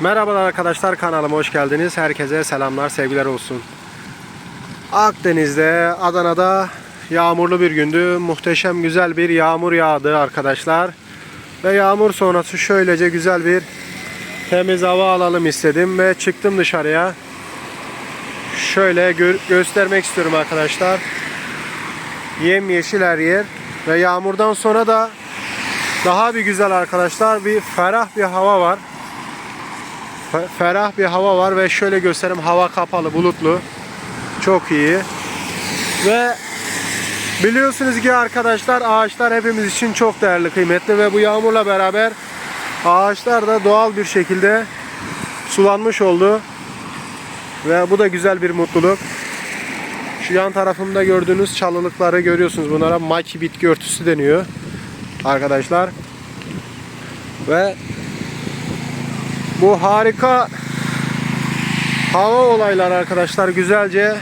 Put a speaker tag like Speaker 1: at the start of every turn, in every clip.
Speaker 1: Merhabalar arkadaşlar kanalıma hoş geldiniz. Herkese selamlar, sevgiler olsun. Akdeniz'de, Adana'da yağmurlu bir gündü. Muhteşem güzel bir yağmur yağdı arkadaşlar. Ve yağmur sonrası şöylece güzel bir temiz hava alalım istedim ve çıktım dışarıya. Şöyle gö- göstermek istiyorum arkadaşlar. Yem yeşil her yer ve yağmurdan sonra da daha bir güzel arkadaşlar bir ferah bir hava var. Fe- ferah bir hava var ve şöyle göstereyim hava kapalı bulutlu. Çok iyi. Ve biliyorsunuz ki arkadaşlar ağaçlar hepimiz için çok değerli kıymetli ve bu yağmurla beraber ağaçlar da doğal bir şekilde sulanmış oldu. Ve bu da güzel bir mutluluk. Şu yan tarafımda gördüğünüz çalılıkları görüyorsunuz. Bunlara maki bitki örtüsü deniyor arkadaşlar. Ve bu harika hava olayları arkadaşlar güzelce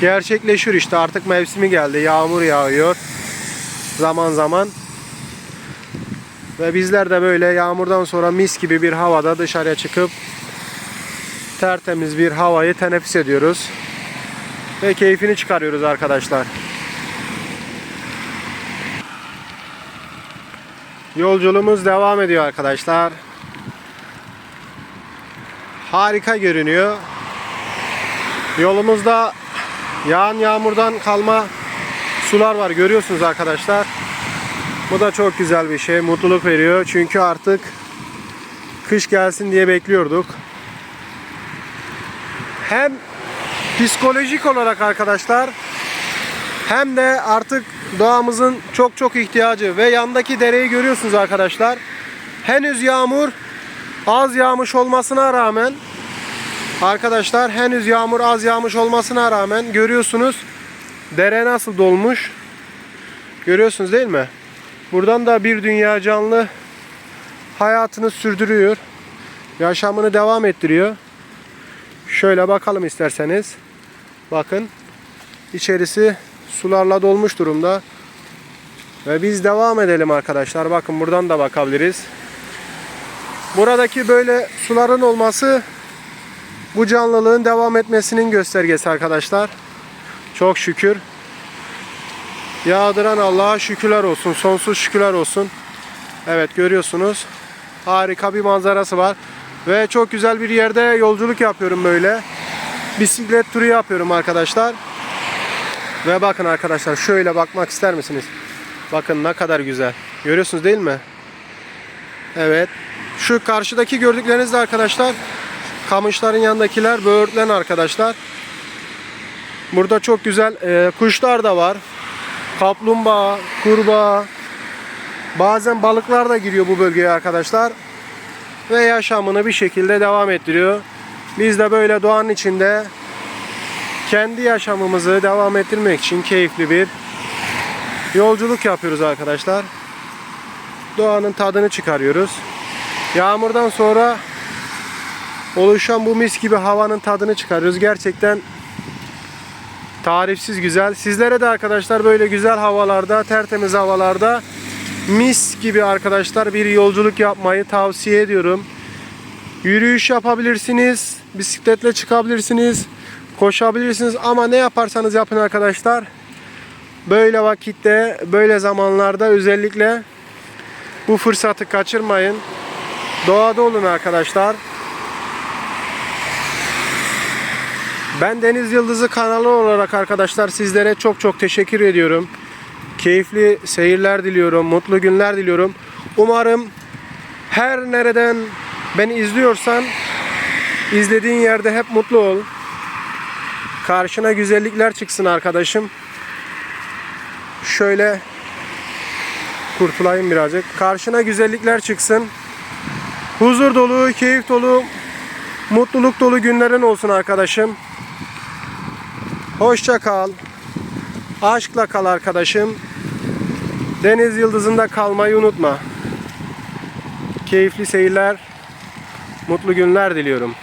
Speaker 1: gerçekleşiyor işte artık mevsimi geldi yağmur yağıyor zaman zaman ve bizler de böyle yağmurdan sonra mis gibi bir havada dışarıya çıkıp tertemiz bir havayı teneffüs ediyoruz ve keyfini çıkarıyoruz arkadaşlar. Yolculuğumuz devam ediyor arkadaşlar. Harika görünüyor. Yolumuzda yağan yağmurdan kalma sular var görüyorsunuz arkadaşlar. Bu da çok güzel bir şey. Mutluluk veriyor. Çünkü artık kış gelsin diye bekliyorduk. Hem psikolojik olarak arkadaşlar hem de artık doğamızın çok çok ihtiyacı ve yandaki dereyi görüyorsunuz arkadaşlar. Henüz yağmur az yağmış olmasına rağmen arkadaşlar henüz yağmur az yağmış olmasına rağmen görüyorsunuz dere nasıl dolmuş. Görüyorsunuz değil mi? Buradan da bir dünya canlı hayatını sürdürüyor. Yaşamını devam ettiriyor. Şöyle bakalım isterseniz. Bakın. içerisi sularla dolmuş durumda. Ve biz devam edelim arkadaşlar. Bakın buradan da bakabiliriz. Buradaki böyle suların olması bu canlılığın devam etmesinin göstergesi arkadaşlar. Çok şükür. Yağdıran Allah'a şükürler olsun. Sonsuz şükürler olsun. Evet görüyorsunuz. Harika bir manzarası var. Ve çok güzel bir yerde yolculuk yapıyorum böyle. Bisiklet turu yapıyorum arkadaşlar. Ve bakın arkadaşlar şöyle bakmak ister misiniz? Bakın ne kadar güzel. Görüyorsunuz değil mi? Evet. Şu karşıdaki gördükleriniz de arkadaşlar kamışların yanındakiler böğürtlen arkadaşlar. Burada çok güzel e, kuşlar da var. Kaplumbağa, kurbağa. Bazen balıklar da giriyor bu bölgeye arkadaşlar. Ve yaşamını bir şekilde devam ettiriyor. Biz de böyle doğanın içinde kendi yaşamımızı devam ettirmek için keyifli bir yolculuk yapıyoruz arkadaşlar. Doğanın tadını çıkarıyoruz. Yağmurdan sonra oluşan bu mis gibi havanın tadını çıkarıyoruz. Gerçekten tarifsiz güzel. Sizlere de arkadaşlar böyle güzel havalarda, tertemiz havalarda mis gibi arkadaşlar bir yolculuk yapmayı tavsiye ediyorum. Yürüyüş yapabilirsiniz, bisikletle çıkabilirsiniz, koşabilirsiniz ama ne yaparsanız yapın arkadaşlar. Böyle vakitte, böyle zamanlarda özellikle bu fırsatı kaçırmayın. Doğada olun arkadaşlar. Ben Deniz Yıldızı kanalı olarak arkadaşlar sizlere çok çok teşekkür ediyorum. Keyifli seyirler diliyorum, mutlu günler diliyorum. Umarım her nereden beni izliyorsan izlediğin yerde hep mutlu ol. Karşına güzellikler çıksın arkadaşım. Şöyle kurtulayım birazcık. Karşına güzellikler çıksın. Huzur dolu, keyif dolu, mutluluk dolu günlerin olsun arkadaşım. Hoşça kal. Aşkla kal arkadaşım. Deniz yıldızında kalmayı unutma. Keyifli seyirler, mutlu günler diliyorum.